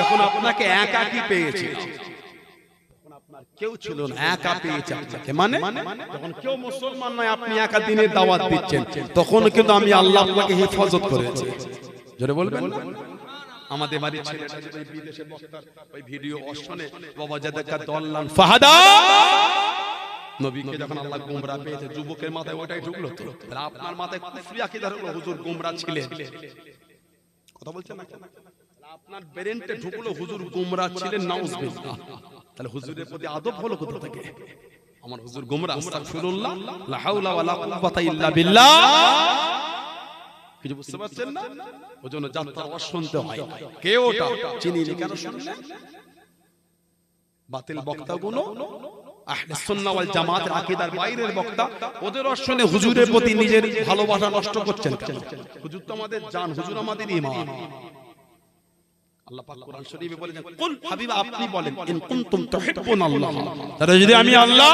যখন আপনাকে একা মানে? গোমরা পেয়েছে যুবকের মাথায় ওটাই ঢুকলো আপনার মাথায় গোমরা ছিলেন। কথা বলছেন না আপনার ব্রেনটে ঢুকলো হুজুর গোমরা ছিলেন নাউজুবিল্লাহ তাহলে হুজুরের প্রতি আদব হলো কোথা থেকে? আমার হুজুর গোমরা আস্তাগফিরুল্লাহ লা হাওলা ওয়ালা কুওয়াতা ইল্লা বিল্লাহ। কিছু বুঝতে পারছেন না? ওই জন্য যাত্রা আওয়াজ শুনতে হয়। কে ওটা? চিনি কেন শুনলেন? বাতিল বক্তাগুলো আহলে সুন্নাহ ওয়াল জামাতের আকীদার বাইরের বক্তা ওদের অশ্বনে হুজুরের প্রতি নিজের ভালোবাসা নষ্ট করছেন হুজুর তো আমাদের জান হুজুর আমাদের ইমান আল্লাহ পাক কোরআন শরীফে বলেছেন কুল হাবিব আপনি বলেন ইন কুনতুম তুহিব্বুনাল্লাহ। তাহলে যদি আমি আল্লাহ